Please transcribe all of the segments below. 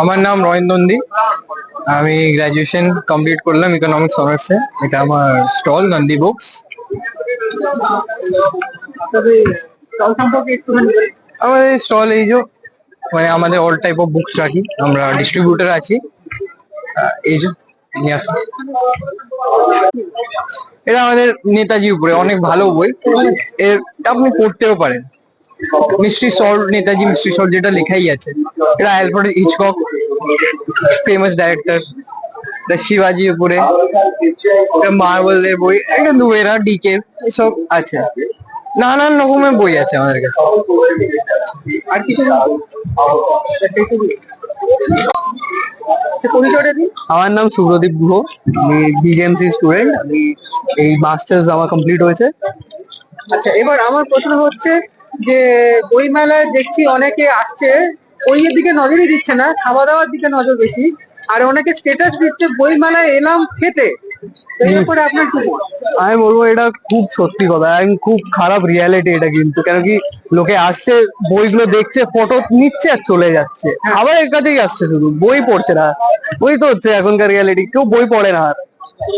আমার নাম রয়েন নন্দী। আমি গ্রাজুয়েশন কমপ্লিট করলাম ইকোনমিক্স অনার্সে এটা আমার স্টল নন্দী বুকস। আমাদের স্টল এই যে মানে আমাদের অল টাইপ অফ বুকস রাখি। আমরা ডিস্ট্রিবিউটার আছি। এই যে এটা আমাদের নেতাজি উপরে অনেক ভালো বই। এর আপনি পড়তেও পারেন। Mystery solved Netaji mystery solved যেটা লেখাই আছে। এটা অ্যালফ্রেড হিচকক ফেমাস ডাইরেক্টর এটা শিবাজি উপরে এটা মার্বেল এর বই একটা দুয়েরা ডিকে এসব আছে। নানান রকমের বই আছে আমাদের কাছে। আর কিছু। আচ্ছা, আমার নাম সুব্রদীপ গুহ আমি বিজেএমসি স্টুডেন্ট আমি এই মাস্টার্স আমার কমপ্লিট হয়েছে। আচ্ছা এবার আমার প্রশ্ন হচ্ছে যে বই মেলায় দেখছি অনেকে আসছে বইয়ের দিকে নজরই দিচ্ছে না খাওয়া দাওয়ার দিকে নজর বেশি আর অনেকে স্টেটাস দিচ্ছে বই মেলায় এলাম খেতে? আমি বলব এটা খুব সত্যি কথা আমি খুব খারাপ রিয়ালিটি এটা কিন্তু কেন কি লোকে আসছে বইগুলো দেখছে ফটো নিচ্ছে আর চলে যাচ্ছে। খাবারের কাছেই আসছে শুধু বই পড়ছে না। ওই তো হচ্ছে এখনকার রিয়ালিটি কেউ বই পড়ে না আর।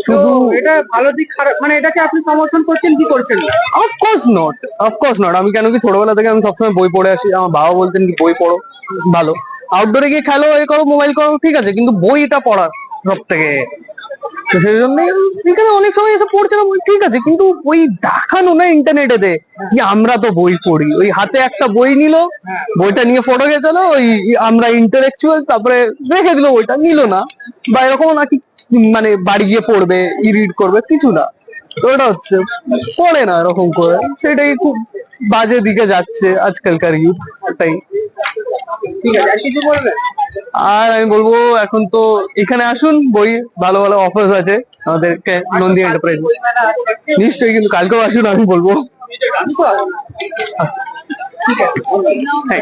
শুধু এটা ভালো দিক খারাপ মানে এটাকে আপনি সমর্থন করছেন কি করছেন অফকোর্স নট অফকোর্স নট আমি কেন কি ছোটবেলা থেকে আমি সবসময় বই পড়ে আসি আমার বাবা বলতেন কি বই পড়ো ভালো। আউটডোরে গিয়ে খেলো এ করো মোবাইল করো ঠিক আছে কিন্তু বইটা পড়া সব থেকে তো সেই জন্য এখানে অনেক সময় এসে পড়ছে না ঠিক আছে, কিন্তু ওই দেখানো না ইন্টারনেটে যে আমরা তো বই পড়ি। ওই হাতে একটা বই নিল, বইটা নিয়ে ফটো গেছিল ওই আমরা ইন্টালেকচুয়াল তারপরে রেখে দিল বইটা, নিল না। বা এরকম নাকি মানে বাড়ি গিয়ে পড়বে ই রিড করবে, কিছু না। ওটা হচ্ছে, পড়ে না এরকম করে। সেটাই খুব বাজে দিকে যাচ্ছে আজকালকার ইউথ ওটাই ঠিক আছে, আর কিছু বলবেন আর আমি বলব এখন তো এখানে আসুন বই ভালো ভালো অফার্স আছে আমাদেরকে নন্দী এন্টারপ্রাইজ নিশ্চয়ই কিন্তু কালকেও আসুন আমি বলব। ঠিক আছে